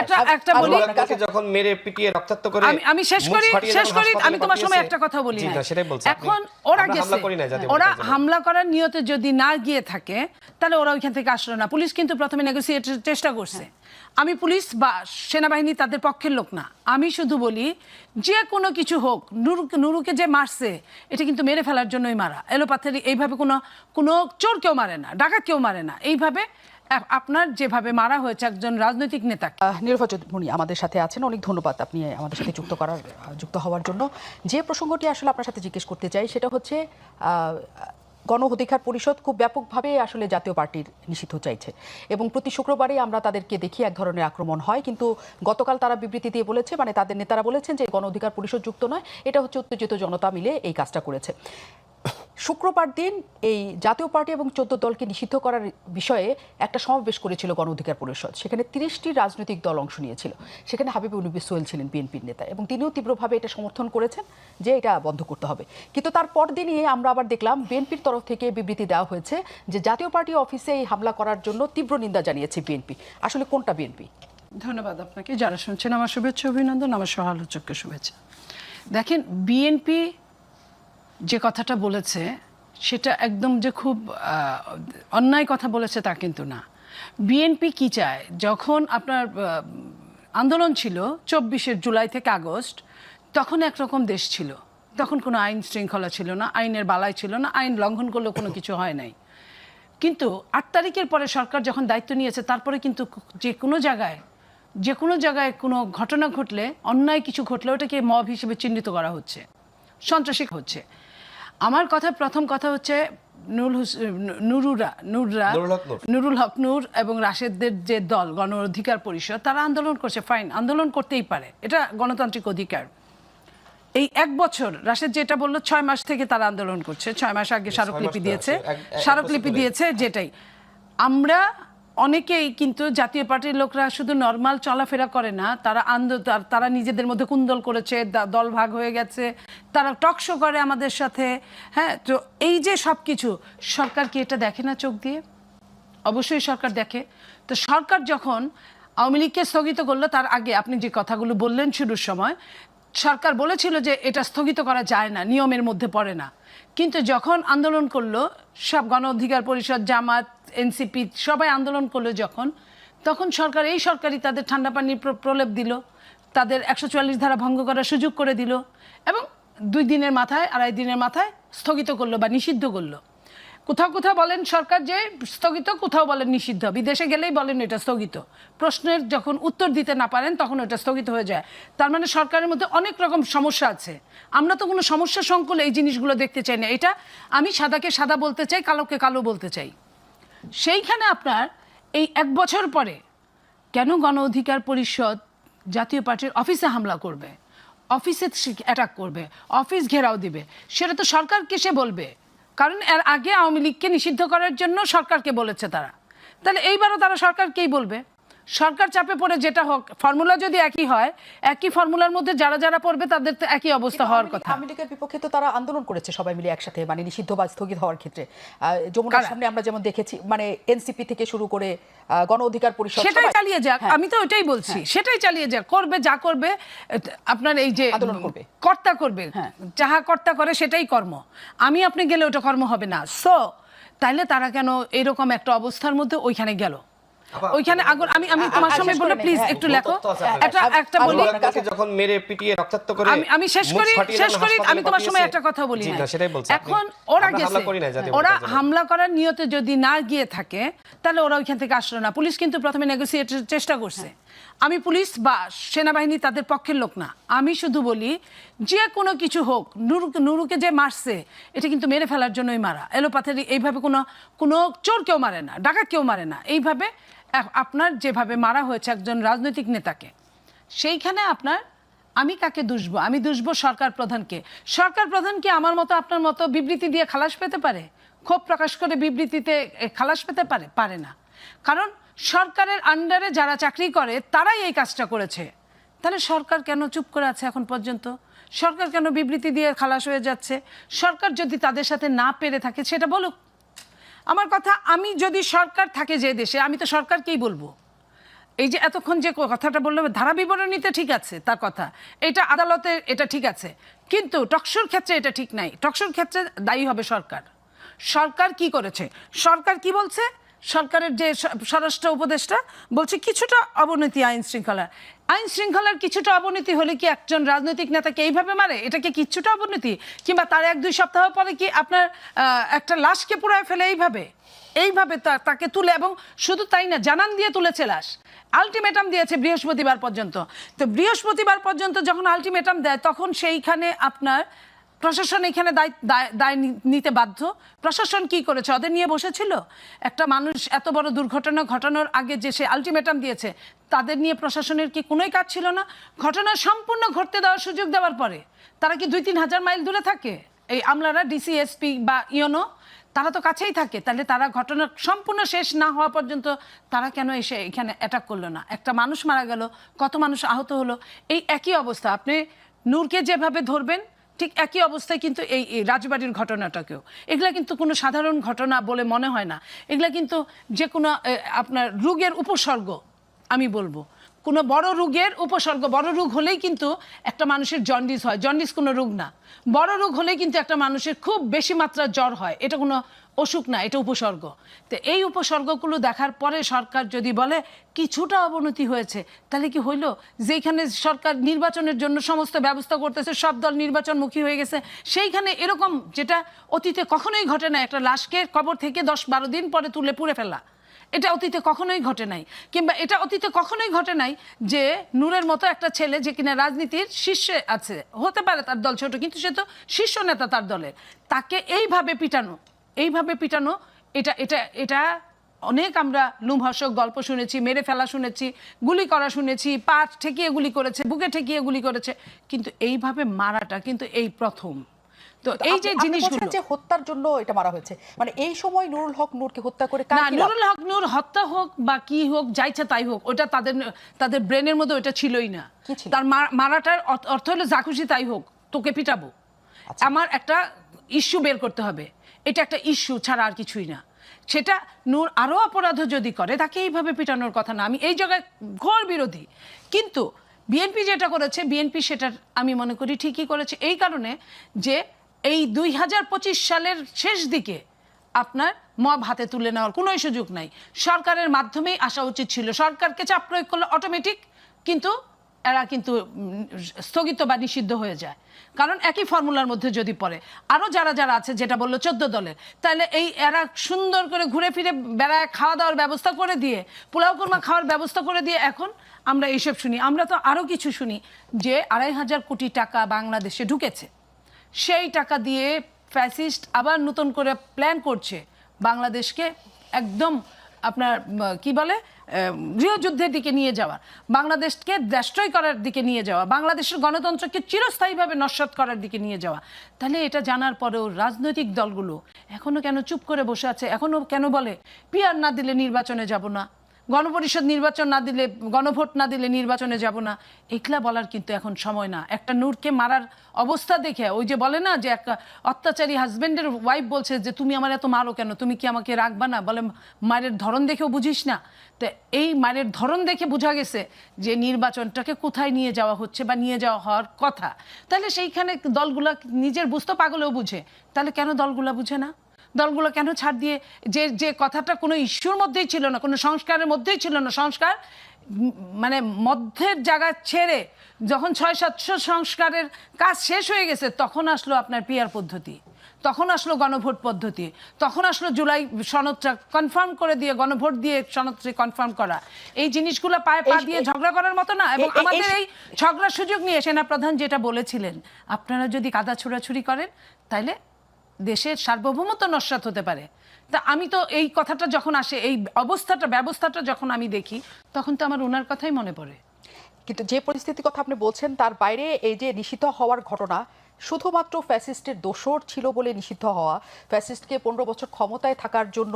একটা একটা বলি যখন মেরে পিটিয়ে রক্তাক্ত করে আমি আমি শেষ করি শেষ করি আমি তোমার সময় একটা কথা বলি না সেটাই বলছি। এখন ওরা গেছে। ওরা হামলা করার নিয়তে যদি না গিয়ে থাকে তাহলে ওরা ওইখান থেকে আসলো না। পুলিশ কিন্তু প্রথমে চেষ্টা করছে। আমি পুলিশ বা সেনাবাহিনী তাদের পক্ষের লোক না। আমি শুধু বলি যে কোনো কিছু হোক নুরুকে নুরুকে যে মারছে এটা কিন্তু মেরে ফেলার জন্যই মারা। এলোপাথারি এইভাবে কোনো কোনো চোর কেউ মারে না ডাকাত কেউ মারে না। এইভাবে আপনার যেভাবে মারা হয়েছে একজন রাজনৈতিক নেতা আহ, মুনি আমাদের সাথে আছেন। অনেক ধন্যবাদ আপনি আমাদের সাথে যুক্ত করার যুক্ত হওয়ার জন্য। যে প্রসঙ্গটি আসলে আপনার সাথে জিজ্ঞেস করতে চাই সেটা হচ্ছে গণ অধিকার পরিষদ খুব ব্যাপকভাবে আসলে জাতীয় পার্টির নিষিদ্ধ চাইছে। এবং প্রতি শুক্রবারই আমরা তাদেরকে দেখি এক ধরনের আক্রমণ হয়। কিন্তু গতকাল তারা বিবৃতি দিয়ে বলেছে মানে তাদের নেতারা বলেছেন যে গণ অধিকার পরিষদ যুক্ত নয় এটা হচ্ছে উত্তেজিত জনতা মিলে এই কাজটা করেছে। শুক্রবার দিন এই জাতীয় পার্টি এবং চোদ্দ দলকে নিষিদ্ধ করার বিষয়ে একটা সমাবেশ করেছিল গণ অধিকার পরিষদ। সেখানে তিরিশটি রাজনৈতিক দল অংশ নিয়েছিল। সেখানে হাবিবুল নবী সোহেল ছিলেন বিএনপির নেতা এবং তিনিও তীব্রভাবে এটা সমর্থন করেছেন যে এটা বন্ধ করতে হবে। কিন্তু তার পরদিনই আমরা আবার দেখলাম বিএনপির তরফ থেকে বিবৃতি দেওয়া হয়েছে যে জাতীয় পার্টি অফিসে এই হামলা করার জন্য তীব্র নিন্দা জানিয়েছে বিএনপি। আসলে কোনটা বিএনপি? ধন্যবাদ আপনাকে। যারা শুনছেন, আমার শুভেচ্ছা, অভিনন্দন, আমার সহালোচককে শুভেচ্ছা। দেখেন, বিএনপি যে কথাটা বলেছে, সেটা একদম যে খুব অন্যায় কথা বলেছে তা কিন্তু না। বিএনপি কি চায়? যখন আপনার আন্দোলন ছিল চব্বিশে জুলাই থেকে আগস্ট, তখন একরকম দেশ ছিল। তখন কোনো আইন শৃঙ্খলা ছিল না, আইনের বালাই ছিল না, আইন লঙ্ঘন করলেও কোনো কিছু হয় নাই। কিন্তু আট তারিখের পরে সরকার যখন দায়িত্ব নিয়েছে, তারপরে কিন্তু যে কোনো জায়গায়, যে কোনো জায়গায় কোনো ঘটনা ঘটলে, অন্যায় কিছু ঘটলে ওটাকে মব হিসেবে চিহ্নিত করা হচ্ছে, সন্ত্রাসী হচ্ছে। আমার কথা প্রথম কথা হচ্ছে নুরুল হুস- নুরুরা নুররা নুরুল হক নূর। এবং রাশেদদের যে দল গণ অধিকার পরিষদ তারা আন্দোলন করছে ফাইন আন্দোলন করতেই পারে। এটা গণতান্ত্রিক অধিকার। এই এক বছর রাশেদ যেটা বলল ছয় মাস থেকে তারা আন্দোলন করছে। ছয় মাস আগে স্মারকলিপি দিয়েছে। স্মারকলিপি দিয়েছে যেটাই। আমরা অনেকেই কিন্তু জাতীয় পার্টির লোকরা শুধু নর্মাল চলাফেরা করে না, তারা আন্দো, তারা নিজেদের মধ্যে কুন্দল করেছে দল ভাগ হয়ে গেছে, তারা টকশো করে আমাদের সাথে হ্যাঁ? তো এই যে সব কিছু সরকার কি এটা দেখে না চোখ দিয়ে? অবশ্যই সরকার দেখে। তো সরকার যখন আওয়ামী লীগকে স্থগিত করল, তার আগে আপনি যে কথাগুলো বললেন শুরুর সময় সরকার বলেছিল যে এটা স্থগিত করা যায় না, নিয়মের মধ্যে পড়ে না। কিন্তু যখন আন্দোলন করল, সব গণ অধিকার পরিষদ, জামাত, এনসিপি সবাই আন্দোলন করল যখন, তখন সরকার, এই সরকারই তাদের ঠান্ডা পানির প্রলেপ দিল, তাদের একশো চুয়াল্লিশ ধারা ভঙ্গ করার সুযোগ করে দিল এবং দুই দিনের মাথায়, আড়াই দিনের মাথায় স্থগিত করল বা নিষিদ্ধ করল। কোথাও কোথাও বলেন সরকার যে স্থগিত, কোথাও বলেন নিষিদ্ধ। বিদেশে গেলেই বলেন এটা স্থগিত। প্রশ্নের যখন উত্তর দিতে না পারেন, তখন ওটা স্থগিত হয়ে যায়। তার মানে সরকারের মধ্যে অনেক রকম সমস্যা আছে। আমরা তো কোনো সমস্যা সংকুল এই জিনিসগুলো দেখতে চাই না। এটা আমি সাদাকে সাদা বলতে চাই, কালোকে কালো বলতে চাই। সেইখানে আপনার এই এক বছর পরে কেন গণ অধিকার পরিষদ জাতীয় পার্টির অফিসে হামলা করবে? অফিসে অ্যাটাক করবে? অফিস ঘেরাও দিবে? সেটা তো সরকারকে সে বলবে? কারণ এর আগে আওয়ামী লীগকে নিষিদ্ধ করার জন্য সরকারকে বলেছে তারা। তাহলে এইবারও তারা সরকারকেই বলবে? সরকার চাপে পড়ে যেটা হোক ফর্মুলা যদি একই হয় একই ফর্মুলার মধ্যে যারা যারা পড়বে তাদের তো একই অবস্থা হওয়ার কথা। আওয়ামী লীগের বিপক্ষে তো তারা আন্দোলন করেছে সবাই মিলে একসাথে মানে নিষিদ্ধ বা স্থগিত হওয়ার ক্ষেত্রে। যমুনার সামনে আমরা যেমন দেখেছি মানে এনসিপি থেকে শুরু করে গণ অধিকার পরিষদ সেটাই চালিয়ে যাক হ্যাঁ। আমি তো ওইটাই বলছি সেটাই চালিয়ে যাক করবে যা করবে আপনার এই যে আন্দোলন করবে। কর্তা করবে হ্যাঁ। যাহা কর্তা করে সেটাই কর্ম। আমি আপনি গেলে ওটা কর্ম হবে না। সো তাইলে তারা কেন এরকম একটা অবস্থার মধ্যে ওইখানে গেল? ওইখানে আগুন আমি আমি তোমার সামনে বলে প্লিজ একটু লেখো। একটা একটা বলি। যখন মেরে পিটিয়ে রক্তাক্ত করে আমি আমি শেষ করি শেষ করি আমি তোমার সময় একটা কথা বলি না। এখন ওরা গেছে। ওরা হামলা করার নিয়তে যদি না গিয়ে থাকে তাহলে ওরা ওইখান থেকে আসলো না। পুলিশ কিন্তু প্রথমে নেগোসিয়েটের চেষ্টা করছে। আমি পুলিশ বা সেনাবাহিনী তাদের পক্ষের লোক না। আমি শুধু বলি যে কোনো কিছু হোক নুরু নুরুকে যে মারছে এটা কিন্তু মেরে ফেলার জন্যই মারা। এলোপাথারি এইভাবে কোনো কোনো চোর কেউ মারে না ডাকাত কেউ মারে না। এইভাবে আপনার যেভাবে মারা হয়েছে একজন রাজনৈতিক নেতাকে, সেইখানে আপনার, আমি কাকে দুষবো? আমি দুষবো সরকার প্রধানকে। সরকার প্রধান কি আমার মতো, আপনার মতো বিবৃতি দিয়ে খালাস পেতে পারে? ক্ষোভ প্রকাশ করে বিবৃতিতে খালাস পেতে পারে? পারে না। কারণ সরকারের আন্ডারে যারা চাকরি করে, তারাই এই কাজটা করেছে। তাহলে সরকার কেন চুপ করে আছে এখন পর্যন্ত? সরকার কেন বিবৃতি দিয়ে খালাস হয়ে যাচ্ছে? সরকার যদি তাদের সাথে না পেরে থাকে, সেটা বলুক। আমার কথা, আমি যদি সরকার থাকে যে দেশে, আমি তো সরকারকেই বলব। এই যে এতক্ষণ যে কথাটা বলল ধারা বিবরণীতে ঠিক আছে তার কথা। এটা আদালতে এটা ঠিক আছে। কিন্তু টকশোর ক্ষেত্রে এটা ঠিক নাই। টকশোর ক্ষেত্রে দায়ী হবে সরকার। সরকার কি করেছে? সরকার কি বলছে? সরকারের যে স্বরাষ্ট্র উপদেষ্টা বলছে কিছুটা অবনতি আইন শৃঙ্খলার আইন শৃঙ্খলার কিছুটা অবনতি হলে কি একজন রাজনৈতিক নেতাকে এইভাবে মারে? এটা কি কিছুটা অবনতি? কিংবা তার এক দুই সপ্তাহ পরে কি আপনার একটা লাশকে পুরায় ফেলে এইভাবে? এইভাবে তাকে তুলে, এবং শুধু তাই না, জানান দিয়ে তুলেছে লাশ। আলটিমেটাম দিয়েছে বৃহস্পতিবার পর্যন্ত। তো বৃহস্পতিবার পর্যন্ত যখন আলটিমেটাম দেয়, তখন সেইখানে আপনার প্রশাসন এখানে দায় নিতে বাধ্য। প্রশাসন কি করেছে? ওদের নিয়ে বসেছিল? একটা মানুষ এত বড় দুর্ঘটনা ঘটানোর আগে যে সে আলটিমেটাম দিয়েছে, তাদের নিয়ে প্রশাসনের কি কোনোই কাজ ছিল না? ঘটনা সম্পূর্ণ ঘটতে দেওয়ার সুযোগ দেওয়ার পরে, তারা কি দুই তিন হাজার মাইল দূরে থাকে? এই আমলারা ডিসিএসপি বা ইওনো, তারা তো কাছেই থাকে। তাহলে তারা ঘটনা সম্পূর্ণ শেষ না হওয়া পর্যন্ত তারা কেন এসে এখানে অ্যাটাক করল না? একটা মানুষ মারা গেল, কত মানুষ আহত হলো? এই একই অবস্থা। আপনি নূরকে যেভাবে ধরবেন ঠিক একই অবস্থায় কিন্তু এই রাজবাড়ির ঘটনাটাকেও। এগুলা কিন্তু কোনো সাধারণ ঘটনা বলে মনে হয় না। এগুলা কিন্তু যে কোনো আপনার রোগের উপসর্গ, আমি বলব। কোনো বড় রোগের উপসর্গ, বড় রোগ হলেই কিন্তু একটা মানুষের জন্ডিস হয়। জন্ডিস কোনো রোগ না। বড় রোগ হলেই কিন্তু একটা মানুষের খুব বেশি মাত্রার জ্বর হয়। এটা কোনো অসুখ না, এটা উপসর্গ। তো এই উপসর্গগুলো দেখার পরে সরকার যদি বলে কিছুটা অবনতি হয়েছে, তাহলে কি হইল? যেখানে সরকার নির্বাচনের জন্য সমস্ত ব্যবস্থা করতেছে, সব দল নির্বাচনমুখী হয়ে গেছে, সেইখানে এরকম যেটা অতীতে কখনোই ঘটে না, একটা লাশকে কবর থেকে দশ বারো দিন পরে তুলে পুড়ে ফেলা। এটা অতীতে কখনোই ঘটে নাই। কিংবা এটা অতীতে কখনোই ঘটে নাই যে নূরের মতো একটা ছেলে যে কিনা রাজনীতির শীর্ষে আছে, হতে পারে তার দল ছোট, কিন্তু সে তো শীর্ষ নেতা তার দলের। তাকে এইভাবে পিটানো এইভাবে পিটানো, এটা এটা এটা অনেক আমরা লুমহর্ষক গল্প শুনেছি, মেরে ফেলা শুনেছি, গুলি করা শুনেছি, পা ঠেকিয়ে গুলি করেছে, বুকে ঠেকিয়ে গুলি করেছে, কিন্তু এইভাবে মারাটা কিন্তু এই প্রথম। তো এই যে জিনিসগুলো যে হত্যার জন্য এটা মারা হয়েছে। মানে এই সময় নুরুল হক নূরকে হত্যা করে না নুরুল হক নূর হত্যা হোক বা কি হোক যাইছে তাই হোক ওটা তাদের তাদের ব্রেনের মধ্যে ওটা ছিলই না। তার মারাটার অর্থ- হলো যা খুশি তাই হোক তোকে পিটাবো। আচ্ছা। আমার একটা ইস্যু বের করতে হবে। এটা একটা ইস্যু ছাড়া আর কিছুই না। সেটা নূর আরও অপরাধ যদি করে তাকে এইভাবে পিটানোর কথা না। আমি এই জায়গায় ঘোর বিরোধী। কিন্তু বিএনপি যেটা করেছে বিএনপি সেটার আমি মনে করি ঠিকই করেছে। এই কারণে যে এই দুই হাজার পঁচিশ সালের শেষ দিকে আপনার মব হাতে তুলে নেওয়ার কোনো সুযোগ নাই। সরকারের মাধ্যমেই আসা উচিত ছিল। সরকারকে চাপ প্রয়োগ করলে অটোমেটিক কিন্তু এরা কিন্তু স্থগিত বা নিষিদ্ধ হয়ে যায়। কারণ একই ফর্মুলার মধ্যে যদি পড়ে আরও যারা যারা আছে, যেটা বলল চোদ্দ দলের, তাহলে এই এরা সুন্দর করে ঘুরে ফিরে বেড়ায় খাওয়া দাওয়ার ব্যবস্থা করে দিয়ে, পোলাও কুরমা খাওয়ার ব্যবস্থা করে দিয়ে এখন আমরা এইসব শুনি। আমরা তো আরও কিছু শুনি যে আড়াই হাজার কোটি টাকা বাংলাদেশে ঢুকেছে। সেই টাকা দিয়ে ফ্যাসিস্ট আবার নতুন করে প্ল্যান করছে বাংলাদেশকে একদম আপনার কি বলে গৃহযুদ্ধের দিকে নিয়ে যাওয়া, বাংলাদেশকে দেশট্রয় করার দিকে নিয়ে যাওয়া, বাংলাদেশের গণতন্ত্রকে চিরস্থায়ীভাবে নস্বাত করার দিকে নিয়ে যাওয়া। তাহলে এটা জানার পরেও রাজনৈতিক দলগুলো এখনও কেন চুপ করে বসে আছে? এখনও কেন বলে, পিয়ার না দিলে নির্বাচনে যাব না গণপরিষদ নির্বাচন না দিলে, গণভোট না দিলে নির্বাচনে যাব না। একলা বলার কিন্তু এখন সময় না। একটা নূরকে মারার অবস্থা দেখে, ওই যে বলে না যে একটা অত্যাচারী হাজবেন্ডের ওয়াইফ বলছে যে, তুমি আমার এত মারো কেন? তুমি কি আমাকে রাখবা না? বলে, মায়ের ধরন দেখেও বুঝিস না। তো এই মায়ের ধরন দেখে বোঝা গেছে যে নির্বাচনটাকে কোথায় নিয়ে যাওয়া হচ্ছে বা নিয়ে যাওয়া হওয়ার কথা। তাহলে সেইখানে দলগুলা নিজের বুঝতে, পাগলেও বুঝে। তাহলে কেন দলগুলা বুঝে না? দলগুলো কেন ছাড় দিয়ে যে যে কথাটা কোনো ইস্যুর মধ্যেই ছিল না কোনো সংস্কারের মধ্যেই ছিল না সংস্কার মানে মধ্যের জায়গা ছেড়ে যখন ছয় সাতশো সংস্কারের কাজ শেষ হয়ে গেছে তখন আসলো আপনার পিয়ার পদ্ধতি তখন আসলো গণভোট পদ্ধতি তখন আসলো জুলাই সনদটা কনফার্ম করে দিয়ে গণভোট দিয়ে সনদটি কনফার্ম করা। এই জিনিসগুলো পায়ে পা দিয়ে ঝগড়া করার মতো না এবং আমাদের এই ঝগড়ার সুযোগ নিয়ে সেনাপ্রধান যেটা বলেছিলেন আপনারা যদি কাদা ছোড়াছুরি করেন তাহলে দেশের সার্বভৌমত্ব নস্বাত হতে পারে। তা আমি তো এই কথাটা যখন আসে, এই অবস্থাটা, ব্যবস্থাটা যখন আমি দেখি, তখন তো আমার ওনার কথাই মনে পড়ে। কিন্তু যে পরিস্থিতির কথা আপনি বলছেন, তার বাইরে এই যে নিষিদ্ধ হওয়ার ঘটনা, শুধুমাত্র ফ্যাসিস্টের দোষর ছিল বলে নিষিদ্ধ হওয়া, ফ্যাসিস্টকে পনেরো বছর ক্ষমতায় থাকার জন্য